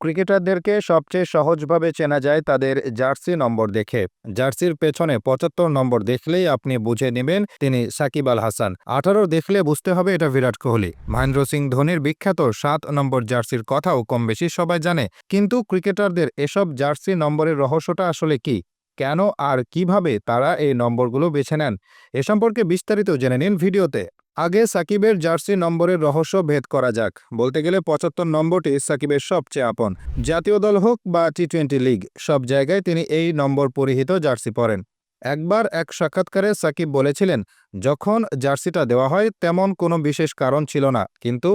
ক্রিকেটারদেরকে সবচেয়ে সহজভাবে চেনা যায় তাদের জার্সি নম্বর দেখে। জার্সির পেছনে পঁচাত্তর নম্বর দেখলেই আপনি বুঝে নেবেন তিনি সাকিব আল হাসান। আঠারো দেখলে বুঝতে হবে এটা বিরাট কোহলি। মহেন্দ্র সিং ধোনির বিখ্যাত সাত নম্বর জার্সির কথাও কম বেশি সবাই জানে। কিন্তু ক্রিকেটারদের এসব জার্সি নম্বরের রহস্যটা আসলে কি? কেন আর কীভাবে তারা এই নম্বরগুলো বেছে নেন? এ সম্পর্কে বিস্তারিত জেনে নিন ভিডিওতে। আগে সাকিবের জার্সি নম্বরের রহস্য ভেদ করা যাক। বলতে গেলে পঁচাত্তর নম্বরটি সাকিবের সবচেয়ে আপন। জাতীয় দল হোক বা টি টোয়েন্টি লিগ, সব জায়গায় তিনি এই নম্বর পরিহিত জার্সি পরেন। একবার এক সাক্ষাৎকারে সাকিব বলেছিলেন, যখন জার্সিটা দেওয়া হয়, তেমন কোনো বিশেষ কারণ ছিল না। কিন্তু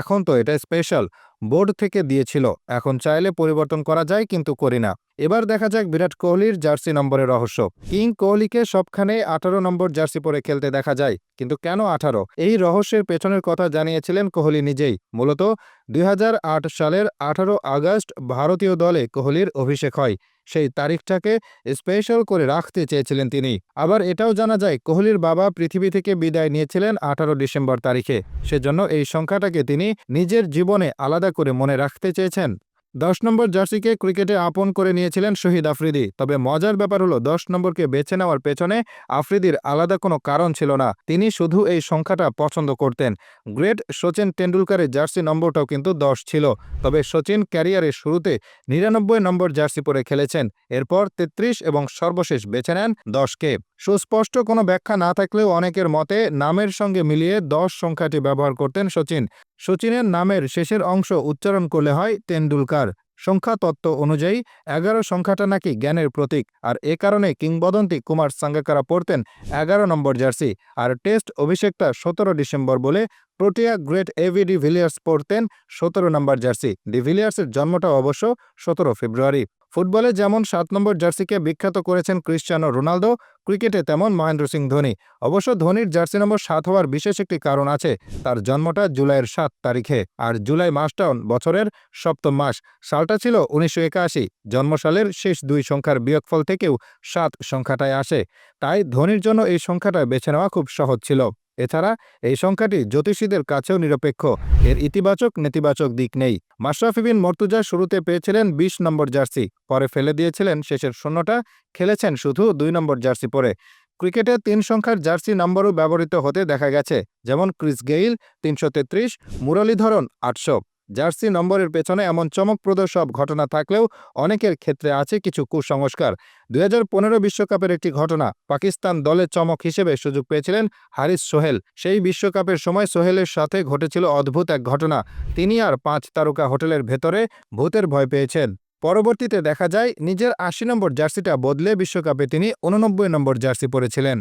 এখন তো এটা স্পেশাল। বোর্ড থেকে দিয়েছিল। এখন চাইলে পরিবর্তন করা যায়, কিন্তু করি না। এবার দেখা যাক বিরাট কোহলির জার্সি নম্বরের রহস্য। কিং কোহলিকে সবখানে আঠারো নম্বর জার্সি পরে খেলতে দেখা যায়, কিন্তু কেন আঠারো? এই রহস্যের পেছনের কথা জানিয়েছিলেন কোহলি নিজেই। মূলত দুই হাজার আট সালের আঠারো আগস্ট ভারতীয় দলে কোহলির অভিষেক হয়। সেই তারিখটাকে স্পেশাল করে রাখতে চেয়েছিলেন তিনি। আবার এটাও জানা যায়, কোহলির বাবা পৃথিবী থেকে বিদায় নিয়েছিলেন আঠারো ডিসেম্বর তারিখে। সেজন্য এই সংখ্যাটাকে তিনি নিজের জীবনে আলাদা করে মনে রাখতে চেয়েছেন। দশ নম্বর জার্সিকে ক্রিকেটে আপন করে নিয়েছিলেন শহীদ আফ্রিদি। তবে মজার ব্যাপার হলো, দশ নম্বরকে বেছে নেওয়ার পেছনে আফ্রিদির আলাদা কোনো কারণ ছিল না। তিনি শুধু এই সংখ্যাটা পছন্দ করতেন। গ্রেট সচিন টেন্ডুলকারের জার্সি নম্বরটাও কিন্তু দশ ছিল। তবে সচিন ক্যারিয়ারের শুরুতে নিরানব্বই নম্বর জার্সি পরে খেলেছেন। এরপর তেত্রিশ এবং সর্বশেষ বেছে নেন দশকে। সুস্পষ্ট কোনো ব্যাখ্যা না থাকলেও অনেকের মতে নামের সঙ্গে মিলিয়ে দশ সংখ্যাটি ব্যবহার করতেন সচিন সচিনের নামের শেষের অংশ উচ্চারণ করলে হয় তেন্ডুলকার। সংখ্যা তত্ত্ব অনুযায়ী এগারো সংখ্যাটা নাকি জ্ঞানের প্রতীক, আর এ কারণে কিংবদন্তি কুমার সাঙ্গাকারা পড়তেন এগারো নম্বর জার্সি। আর টেস্ট অভিষেকটা সতেরো ডিসেম্বর বলে Protea great AB de Villiers পড়তেন সতেরো নম্বর জার্সি। ডি ভিলিয়ার্সের জন্মটা অবশ্য সতেরো ফেব্রুয়ারি। ফুটবলে যেমন সাত নম্বর জার্সিকে বিখ্যাত করেছেন ক্রিশ্চিয়ানো রোনালদো, ক্রিকেটে তেমন মহেন্দ্র সিং ধোনি। অবশ্য ধোনির জার্সি নম্বর সাত হওয়ার বিশেষ একটি কারণ আছে, তার জন্মটা জুলাইয়ের সাত তারিখে আর জুলাই মাসটাও বছরের সপ্তম মাস। সালটা ছিল উনিশশো একাশি, জন্মসালের শেষ দুই সংখ্যার বিয়োগফল থেকেও সাত সংখ্যাটায় আসে। তাই ধোনির জন্য এই সংখ্যাটা বেছে নেওয়া খুব সহজ ছিল। এছাড়া এই সংখ্যাটি জ্যোতিষীদের কাছেও নিরপেক্ষ। এর ইতিবাচক, নেতিবাচক দিক নেই। মাশরাফি বিন মর্তুজা শুরুতে পেয়েছিলেন ২০ নম্বর জার্সি, পরে ফেলে দিয়েছিলেন শেষের শূন্যটা, খেলেছেন শুধু দুই নম্বর জার্সি পরে। ক্রিকেটে তিন সংখ্যার জার্সি নম্বরও ব্যবহৃত হতে দেখা গেছে, যেমন ক্রিস গেইল তিনশো তেত্রিশ মুরলীধরন আটশো। জার্সি নম্বরের পেছনে এমন চমকপ্রদ সব ঘটনা থাকলেও অনেকের ক্ষেত্রে আছে কিছু কুসংস্কার। দুই বিশ্বকাপের একটি ঘটনা, পাকিস্তান দলের চমক হিসেবে সুযোগ পেয়েছিলেন হারিস সোহেল। সেই বিশ্বকাপের সময় সোহেলের সাথে ঘটেছিল অদ্ভুত এক ঘটনা। তিনি আর পাঁচ তারকা হোটেলের ভেতরে ভূতের ভয় পেয়েছেন। পরবর্তীতে দেখা যায়, নিজের আশি নম্বর জার্সিটা বদলে বিশ্বকাপে তিনি উননব্বই নম্বর জার্সি পরেছিলেন।